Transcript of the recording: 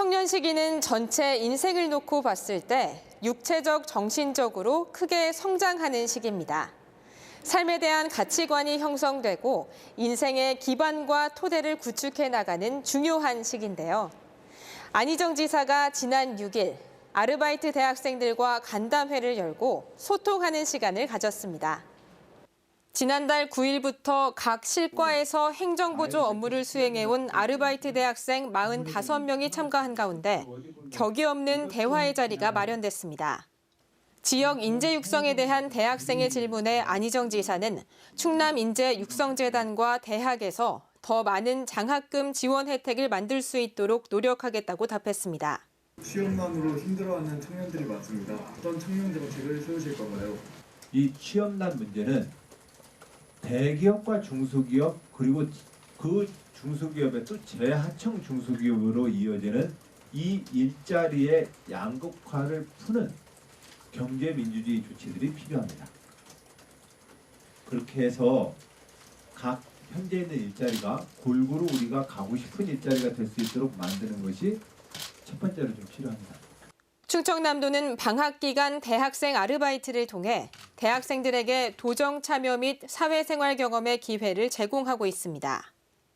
청년 시기는 전체 인생을 놓고 봤을 때 육체적, 정신적으로 크게 성장하는 시기입니다. 삶에 대한 가치관이 형성되고 인생의 기반과 토대를 구축해 나가는 중요한 시기인데요. 안희정 지사가 지난 6일 아르바이트 대학생들과 간담회를 열고 소통하는 시간을 가졌습니다. 지난달 9일부터 각 실과에서 행정보조 업무를 수행해온 아르바이트 대학생 45명이 참가한 가운데 격이 없는 대화의 자리가 마련됐습니다. 지역 인재 육성에 대한 대학생의 질문에 안희정 지사는 충남 인재 육성재단과 대학에서 더 많은 장학금 지원 혜택을 만들 수 있도록 노력하겠다고 답했습니다. 취업난으로 힘들어하는 청년들이 많습니다. 어떤 청년 정책을 세우실 건가요? 이 취업난 문제는 대기업과 중소기업 그리고 그 중소기업의 또 재하청 중소기업으로 이어지는 이 일자리의 양극화를 푸는 경제 민주주의 조치들이 필요합니다. 그렇게 해서 각 현재 있는 일자리가 골고루 우리가 가고 싶은 일자리가 될 수 있도록 만드는 것이 첫 번째로 좀 필요합니다. 충청남도는 방학 기간 대학생 아르바이트를 통해 대학생들에게 도정 참여 및 사회생활 경험의 기회를 제공하고 있습니다.